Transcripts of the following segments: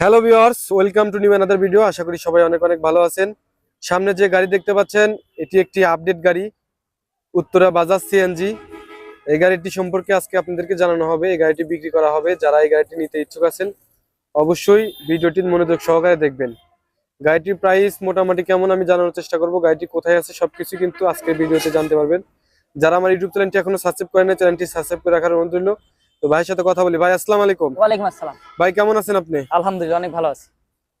Hello viewers welcome to new another video আশা করি সবাই অনেক অনেক ভালো আছেন। সামনে যে গাড়ি দেখতে পাচ্ছেন, এটি একটি আপডেট গাড়ি, উত্তরা বাজাজ সিএনজি এই গাড়িটি সম্পর্কে আজকে আপনাদেরকে জানানো হবে, এই গাড়িটি বিক্রি করা হবে, যারা এই গাড়িটি নিতে ইচ্ছুক আছেন, অবশ্যই ভিডিওটির মনোযোগ সহকারে দেখবেন। গাড়িটির প্রাইস মোটামুটি কেমন আমি জানানোর চেষ্টা করব। গাড়িটি কোথায় আছে সবকিছু কিন্তু আজকের ভিডিওতে জানতে পারবেন। যারা আমার ইউটিউব চ্যানেলটি এখনও সাবস্ক্রাইব করেন চ্যানেলটি সাবস্ক্রাইব করে রাখার অনুরোধ তো ভাইয়ের সাথে কথা বলি। ভাই আসসালাম আলাইকুম। ওয়ালাইকুম আসসালাম। ভাই কেমন আছেন আপনি? আলহামদুলিল্লাহ অনেক ভালো আছি।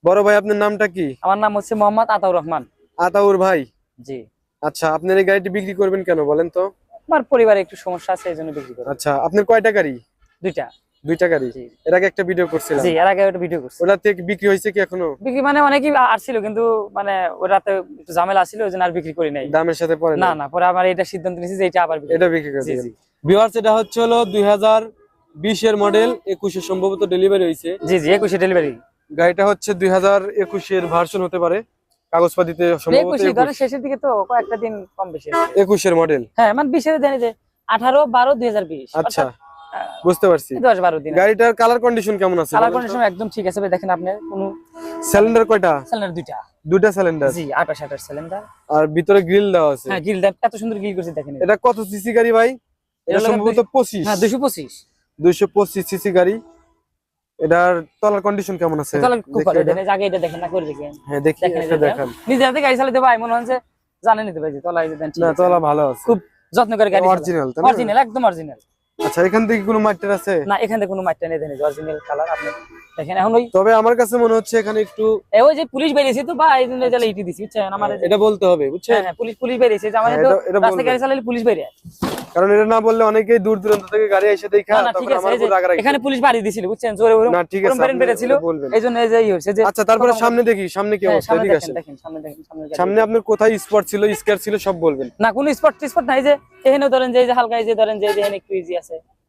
বড় ভাই আপনার নামটা কি? আমার নাম হচ্ছে মোহাম্মদ আতাউর রহমান। আতাউর ভাই? জি। আচ্ছা আপনার এই গাড়িটি বিক্রি করবেন কেন বলেন তো? আমার পরিবারে একটু সমস্যা আছে এজন্য বিক্রি করব আচ্ছা আপনার কয়টা গাড়ি? দুইটা। দুইটা গাড়ি? এর আগে একটা ভিডিও করছিলাম। জি এর আগে একটা ভিডিও করছি। ওটা থেকে বিক্রি হইছে কি এখনও? বিক্রি মানে অনেকই আসছিল কিন্তু মানে ওটাতে একটু ঝামেলা ছিল ওজন আর বিক্রি করি নাই। দামের সাথে পরে না না পরে আমার এটা সিদ্ধান্ত নিয়েছি যে এটা আবার বিক্রি এটা বিক্রি করব ভিউয়ার্স এটা হচ্ছে হলো 2000 বিশ এর মডেল একুশে সম্ভবত ডেলিভারি হয়েছে। জি জি একুশে ডেলিভারি গাড়িটা হচ্ছে দুই হাজার একুশের ভার্সন হতে পারে। কাগজপাতিতে পঁচিশ শেষের দিকে তো দিন কম বেশি। একুশের মডেল হ্যাঁ মানে যে আঠারো বারো দুই হাজার বিশ। আচ্ছা বুঝতে পারছি। দিন। গাড়িটার কালার কন্ডিশন কেমন আছে একদম ঠিক আছে দেখেন আপনি কোন সিলিন্ডার কয়টা? দুইটা। আর ভিতরে গ্রিল দেওয়া আছে। হ্যাঁ, এত সুন্দর এটা কত সিসি ভাই? এটা সম্ভবত দুইশো পঁচিশ সিসি গাড়ি। এটার তলার কন্ডিশন কেমন আছে? আগে এটা। দেখেন না করে দেখেন। হ্যাঁ দেখি দেখেন নিজে হাতে গাড়ি চালাতে ভাই মনে হচ্ছে জানেন নিতে পারছি তলা ভালো আছে। খুব যত্ন করে গাড়ি অরিজিনাল অরিজিনাল একদম অরিজিনাল আচ্ছা এখান থেকে কোনো মাইটার আছে? না এখান থেকে কোনো মাইটটা নেই অরিজিনাল কালার আপনি দেখেন এখন ওই তবে আমার কাছে মনে হচ্ছে এখানে একটু ওই যে পুলিশ বেরিয়েছে তো ভাই এই জন্য ইটি দিছি বুঝছেন? আমার এটা বলতে হবে বুঝছেন? হ্যাঁ হ্যাঁ পুলিশ পুলিশ বেরিয়েছে হ্যাঁ, তো বলবেন। গাড়ি চালালে পুলিশ বেরিয়ে কারণ এটা না বললে অনেকেই দূর দূরান্ত থেকে গাড়ি এসে দেখা তখন আমার উপর এখানে পুলিশ বাড়ি দিছিল বুঝছেন? জোরে ওরকম না ঠিক আছে বেরেন এই যে আচ্ছা তারপরে সামনে দেখি সামনে কি হ্যাঁ, অবস্থা সামনে এদিকে দেখেন সামনে দেখেন সামনে সামনে আপনার কোথায় স্পট ছিল স্কেয়ার ছিল সব বলবেন। না কোনো স্পট স্পট নাই যে এখানে ধরেন যে হালকা এই যে ধরেন যে এখানে একটু ইজি আছে।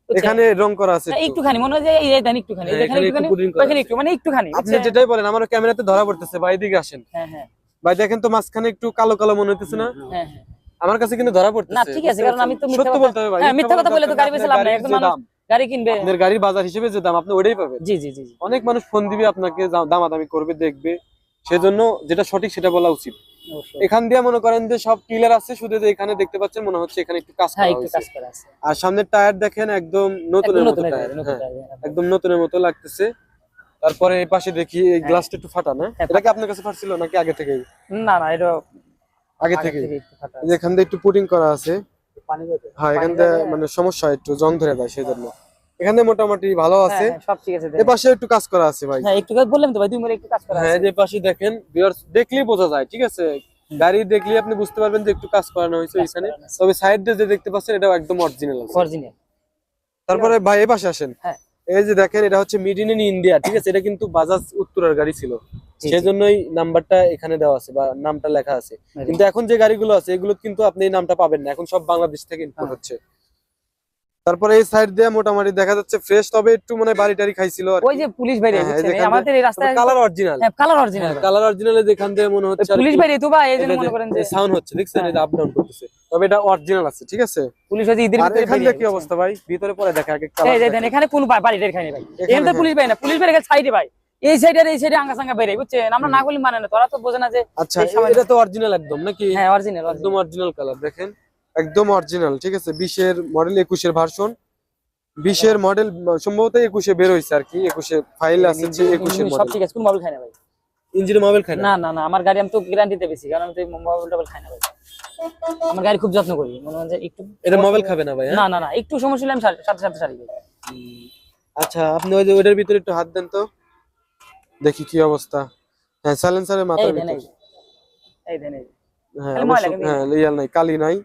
এখানে রং করা আছে একটুখানি মনে হয় এই দেন একটুখানি এখানে একটুখানি। একটু মানে একটুখানি আপনি যেটাই বলেন আমার ক্যামেরাতে ধরা পড়তেছে ভাই এদিকে আসেন। হ্যাঁ হ্যাঁ। ভাই দেখেন তো মাঝখানে একটু কালো কালো মনে হইতেছে না? হ্যাঁ হ্যাঁ। আমার কাছে কিন্তু ধরা পড়তেছে। না ঠিক আছে কারণ আমি তো সত্য বলতে হবে ভাই। মিথ্যা কথা বলে তো গাড়ি বেচে লাভ নাই, গাড়ির মানুষ- গাড়ি কিনবে। আপনার গাড়ির বাজার হিসেবে যে দাম আপনি ওটাই পাবেন। জি জি জি জি। অনেক মানুষ ফোন দিবে আপনাকে দামাদামি করবে দেখবে। সেজন্য যেটা সঠিক সেটা বলা উচিত। এখান দিয়ে মনে করেন যে সব ক্লিয়ার আছে শুধু যে এখানে দেখতে পাচ্ছেন মনে হচ্ছে এখানে একটু কাজ হ্যাঁ করা আছে। আর সামনের টায়ার দেখেন একদম নতুনের মতো নতুন টায়ার। নতুন হ্যাঁ টায়ার। একদম। নতুনের মতো লাগতেছে। তারপরে এই পাশে দেখি এই গ্লাসটা একটু ফাটা না? হ্যাঁ, এটা কি আপনার কাছে ফাটছিল নাকি আগে থেকেই? না না এটা আগে থেকে এখান দিয়ে একটু পুটিং করা আছে। পানি যাবে হ্যাঁ এখান দিয়ে মানে সমস্যা একটু জং ধরে যায় সেই জন্য এখানে মোটামুটি ভালো আছে। হ্যাঁ, হ্যাঁ, সব ঠিক আছে এ পাশে একটু কাজ করা আছে ভাই। হ্যাঁ একটু কাজ বললাম তো ভাই দুই মিনিট একটু কাজ করা হ্যাঁ আছে। যে পাশে দেখেন viewers দেখলেই বোঝা যায় ঠিক আছে? গাড়ি দেখলেই আপনি বুঝতে পারবেন যে একটু কাজ করানো হয়েছে এখানে তবে সাইড দিয়ে যে দেখতে পাচ্ছেন এটাও একদম অরিজিনাল আছে। অরিজিনাল তারপরে ভাই এই পাশে আসেন। হ্যাঁ। এই যে দেখেন এটা হচ্ছে মিড ইন ইন্ডিয়া ঠিক আছে? এটা কিন্তু বাজাজ উত্তরার গাড়ি ছিল। সেজন্যই নাম্বারটা এখানে দেওয়া আছে বা নামটা লেখা আছে। কিন্তু এখন যে গাড়িগুলো আছে এগুলো কিন্তু আপনি এই নামটা পাবেন না। এখন সব বাংলাদেশ থেকে ইম্পোর্ট হ্যাঁ। হচ্ছে। তারপরে এই সাইড দিয়ে মোটামুটি দেখা যাচ্ছে ফ্রেশ তবে একটু মানে বাড়ি টাড়ি খাইছিল ওই যে পুলিশ বাইরে হ্যাঁ, এই এই আমাদের এই রাস্তায় কালার অরিজিনাল হ্যাঁ কালার অরিজিনাল কালার অরিজিনালে যেখান দিয়ে মনে হচ্ছে পুলিশ বাইরে তো ভাই এই এটা মনে করেন যে সাউন্ড হচ্ছে দেখছেন? হ্যাঁ। এটা আপ ডাউন করতেছে। তবে এটা অরিজিনাল আছে ঠিক আছে? পুলিশ হচ্ছে ঈদের আর ভিতরে এখান কি অবস্থা ভাই? ভিতরে পরে দেখা এই কালার যে দেন এখানে কোন বা- বাড়িটা এখানে ভাই। এখানে তো। পুলিশ বাইরে না পুলিশ বাইরে সাইডে ভাই। এই সাইডে আর এই সাইডে আঙ্গা সাঙ্গা বেরে বুঝছেন? আমরা না করলে মানে না তোরা তো বোঝে না যে আচ্ছা এটা তো অরিজিনাল একদম নাকি? হ্যাঁ অরিজিনাল একদম অরিজিনাল কালার দেখেন। একদম অরিজিনাল ঠিক আছে? বিশের মডেল একুশের ভার্সন বিশের মডেল সম্ভবত একুশে বের হয়েছে আর কি একুশে ফাইল আছে যে একুশের সব ঠিক আছে কোন মোবাইল খায় না ভাই? ইঞ্জিন মোবাইল খায় না? না না আমার গাড়ি আমি তো গ্যারান্টিতে বেশি কারণ আমি তো মোবাইল টোবাইল খাই না ভাই। আমার গাড়ি খুব যত্ন করি মনে হয় একটু এটা মোবাইল খাবে না ভাই হ্যাঁ? না না না একটু সমস্যা হলে আমি সাথে সাথে সারি ভাই আচ্ছা আপনি ওই যে ওটার ভিতরে একটু হাত দেন তো। দেখি কি অবস্থা। হ্যাঁ সাইলেন্সারের মাথার এই দেন ভিতরে। এই দেন এই হ্যাঁ হ্যাঁ ইয়াল নাই কালি নাই।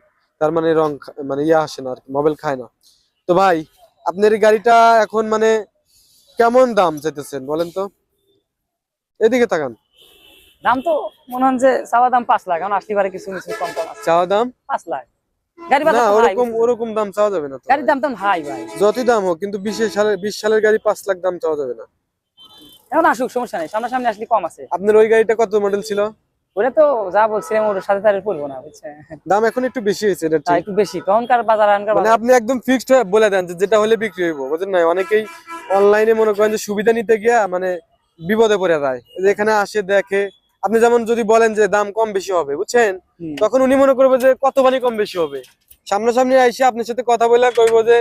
তার মানে রং মানে ইয়া আসে না আর মোবাইল খায় না। তো ভাই আপনার এই গাড়িটা এখন মানে কেমন দাম চাইতেছেন বলেন তো? এদিকে তাকান। দাম তো মনে হয় যে চাওয়া দাম পাঁচ লাখ এখন আসতে পারে কিছু কিছু কম কম চাওয়া দাম? পাঁচ লাখ। গাড়ি না ওরকম ওরকম দাম চাওয়া যাবে না গাড়ির দাম তো হাই ভাই। যতই দাম হোক কিন্তু বিশ সালের বিশ সালের গাড়ি পাঁচ লাখ দাম চাওয়া যাবে না। এখন আসুক সমস্যা নেই। সামনাসামনি আসলে কম আছে। আপনার ওই গাড়িটা কত মডেল ছিল? ওটা তো যা বলছিলাম ওর সাথে তার পড়ব না বুঝছে? দাম এখন একটু বেশি হয়েছে এটা একটু বেশি তখনকার বাজার এখনকার মানে আপনি একদম ফিক্সড হয়ে বলে দেন যে যেটা হলে বিক্রি হইব বুঝেন না? অনেকেই অনলাইনে মনে করেন যে সুবিধা নিতে গিয়া মানে বিপদে পড়ে যায়। যে এখানে আসে দেখে। আপনি যেমন যদি বলেন যে দাম কম বেশি হবে বুঝছেন? তখন উনি মনে করবে যে কত বানি কম বেশি হবে? সামনাসামনি আইসে আপনার সাথে কথা বলে কইবো যে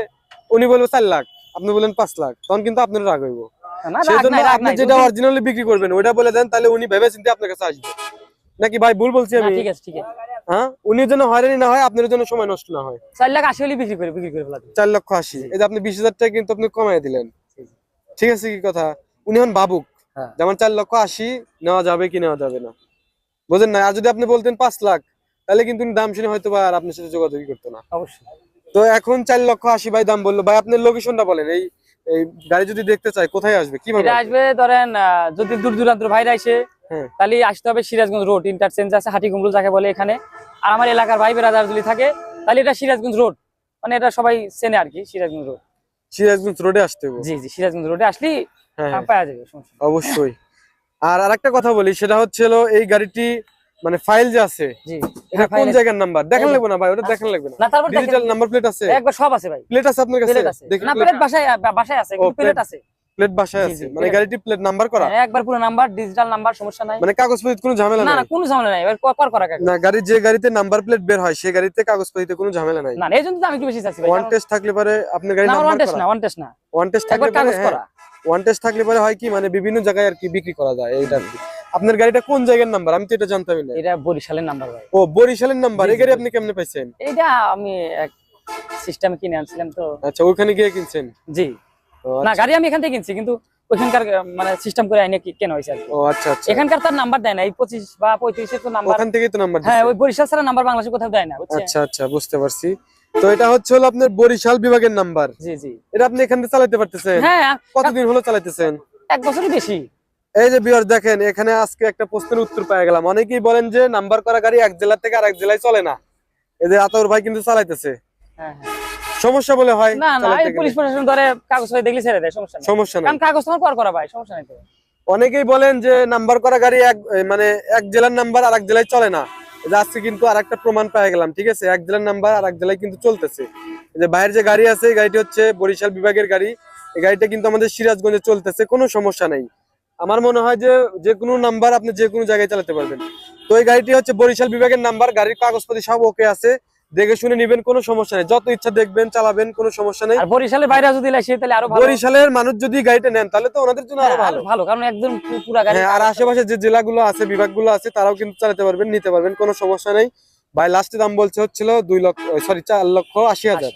উনি বলব চার লাখ আপনি বলেন পাঁচ লাখ তখন কিন্তু আপনার রাগ হইব। সেই জন্য আপনি যেটা অরিজিনালি বিক্রি করবেন ওইটা বলে দেন তাহলে উনি ভেবে চিন্তে আপনার কাছে আসবে। নাকি ভাই ভুল বলছি আমি? ঠিক আছে ঠিক আছে। হ্যাঁ? উনি যেন হয়রানি না হয় আপনার জন্য সময় নষ্ট না হয়। চার লাখ আশি হলে বিক্রি করে বিক্রি করে ফেলা চার লক্ষ আশি। এই যে আপনি বিশ হাজার টাকা কিন্তু আপনি কমাই দিলেন। ঠিক আছে কি কথা? উনি হন বাবুক। হ্যাঁ। যেমন চার লক্ষ আশি নেওয়া যাবে কি নেওয়া যাবে না। বুঝেন না আর যদি আপনি বলতেন পাঁচ লাখ তাহলে কিন্তু উনি দাম শুনে হয়তো বা আর আপনার সাথে যোগাযোগই করতো না। অবশ্যই। তো এখন চার লক্ষ আশি ভাই দাম বলল। ভাই আপনার লোকেশনটা বলেন। এই এই গাড়ি যদি দেখতে চাই কোথায় আসবে? কীভাবে আসবে? ধরেন যদি দূর দূরান্ত ভাইরা এসে। তাহলে আসতে হবে সিরাজগঞ্জ রোড ইন্টারচেঞ্জ আছে হাটি কুমরুল যাকে বলে এখানে। আর আমার এলাকার ভাই বেরাদার যদি থাকে তাহলে এটা সিরাজগঞ্জ রোড। মানে এটা সবাই চেনে আর কি সিরাজগঞ্জ রোড। সিরাজগঞ্জ রোডে আসতে হবে। জি জি সিরাজগঞ্জ রোডে আসলে হ্যাঁ হ্যাঁ, পাওয়া যাবে অবশ্যই। আর আরেকটা কথা বলি সেটা হচ্ছে এই গাড়িটি মানে ফাইল যে আছে জি এটা কোন জায়গার নাম্বার দেখান লাগবে না ভাই ওটা দেখান লাগবে না। তারপর ডিজিটাল নাম্বার প্লেট আছে? একবার সব আছে ভাই। প্লেট আছে আপনার কাছে? প্লেট আছে। না প্লেট বাসায় বাসায় আছে প্লেট আছে। প্লেট বাসায় আছে। মানে গাড়িটি প্লেট নাম্বার করা? হ্যাঁ, একবার পুরো নাম্বার ডিজিটাল নাম্বার সমস্যা নাই। মানে কাগজপত্র কোনো ঝামেলা না না কোনো ঝামেলা নাই। এবার কর করা কাকে না গাড়ির যে গাড়িতে নাম্বার প্লেট বের হয় সেই গাড়িতে কাগজপত্রে কোনো ঝামেলা নাই। না এই জন্য তো আমি একটু বেশি চাচ্ছি ভাই ওয়ান টেস্ট থাকলে পরে আপনার গাড়ি না ওয়ান টেস্ট না ওয়ান টেস্ট না। ওয়ান টেস্ট থাকলে কাগজ হ্যাঁ, করা ওয়ান টেস্ট থাকলে পরে হয় কি মানে বিভিন্ন জায়গায় আর কি বিক্রি করা যায় এইটা আর কি। আপনার গাড়িটা কোন জায়গার নাম্বার আমি তো এটা জানতামই না। এটা বরিশালের নাম্বার ভাই। ও বরিশালের নাম্বার এই গাড়ি আপনি কেমনে পাইছেন? এইটা আমি এক সিস্টেম কিনে আনছিলাম তো। আচ্ছা ওখানে গিয়ে কিনছেন? জি। না আচ্ছা। গাড়ি আমি এখান থেকে কিনছি কিন্তু ওইখানকার মানে সিস্টেম করে আইনে কেন হয়েছে ও আচ্ছা আচ্ছা। এখানকার তার নাম্বার দেয় না এই পঁচিশ বা পঁয়ত্রিশের তো নাম্বার ওখান থেকেই তো নাম্বার হ্যাঁ ওই বরিশাল ছাড়া নাম্বার বাংলাদেশে কোথাও দেয় না আচ্ছা আচ্ছা বুঝতে পারছি। তো এটা হচ্ছে হলো আপনার বরিশাল বিভাগের নাম্বার জি জি। এটা আপনি এখান থেকে চালাতে পারতেছেন? হ্যাঁ কতদিন হলো চালাইতেছেন? এক বছরই বেশি। এই যে বিয়ার দেখেন এখানে আজকে একটা প্রশ্নের উত্তর পেয়ে গেলাম। অনেকেই বলেন যে নাম্বার করা গাড়ি এক জেলা থেকে আরেক জেলায় চলে না। এই যে আতর ভাই কিন্তু চালাইতেছে। হ্যাঁ হ্যাঁ। সমস্যা বলে হয় না না এই পুলিশ প্রশাসন ধরে কাগজ হয়ে দেখলে ছেড়ে দেয় সমস্যা নেই। সমস্যা নাই। কারণ কাগজ তোমার কর করা ভাই সমস্যা নেই তো। অনেকেই বলেন যে নাম্বার করা গাড়ি এক মানে এক জেলার নাম্বার আর এক জেলায় চলে না। আজকে কিন্তু আর একটা প্রমাণ পেয়ে গেলাম ঠিক আছে? এক জেলার নাম্বার আর এক জেলায় কিন্তু চলতেছে। এই যে বাইরের যে গাড়ি আছে এই গাড়িটি হচ্ছে বরিশাল বিভাগের গাড়ি। এই গাড়িটা কিন্তু আমাদের সিরাজগঞ্জে চলতেছে কোনো সমস্যা নাই। আমার মনে হয় যে যে কোনো নাম্বার আপনি যে কোনো জায়গায় চালাতে পারবেন। তো এই গাড়িটি হচ্ছে বরিশাল বিভাগের নাম্বার গাড়ির কাগজপাতি সব ওকে আছে। দেখে শুনে নিবেন কোনো সমস্যা নেই। যত ইচ্ছা দেখবেন চালাবেন কোনো সমস্যা নেই। বরিশালের বাইরে যদি আসে তাহলে আরও বরিশালের মানুষ যদি গাড়িটা নেন তাহলে তো ওনাদের জন্য আরও হ্যাঁ, ভালো। ভালো কারণ একদম গাড়ি হ্যাঁ আর আশেপাশে যে জেলাগুলো আছে বিভাগগুলো আছে তারাও কিন্তু চালাতে পারবেন নিতে পারবেন কোনো সমস্যা নেই। ভাই লাস্টে দাম বলছে হচ্ছিল দুই লক্ষ সরি চার লক্ষ আশি হাজার।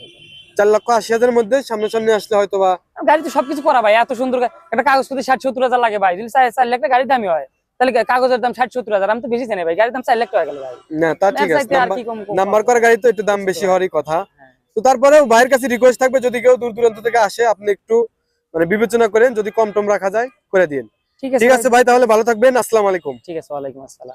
চার লক্ষ আশি হাজারের মধ্যে সামনে সামনে আসলে হয়তো বা গাড়িতে সবকিছু করা ভাই এত সুন্দর একটা কাগজপত্র ষাট সত্তর হাজার লাগে ভাই যদি চার লাখ টাকা গাড়ির দামই হয়। তাহলে কাগজের দাম ষাট সত্তর হাজার। আমি তো বেশি জানি ভাই গাড়ির দাম চার লাখ টাকা গেল ভাই। না তা ঠিক আছে। নাম্বার- করা গাড়ি তো একটু দাম বেশি হওয়ারই কথা। হ্যাঁ। তো তারপরেও ভাইয়ের কাছে রিকোয়েস্ট থাকবে যদি কেউ দূর দূরান্ত থেকে আসে আপনি একটু মানে বিবেচনা করেন যদি কম টম রাখা যায় করে দিন ঠিক আছে ভাই, আছে ভাই তাহলে ভালো থাকবেন। আসসালামু আলাইকুম। ঠিক আছে ওয়ালাইকুম আসসালাম।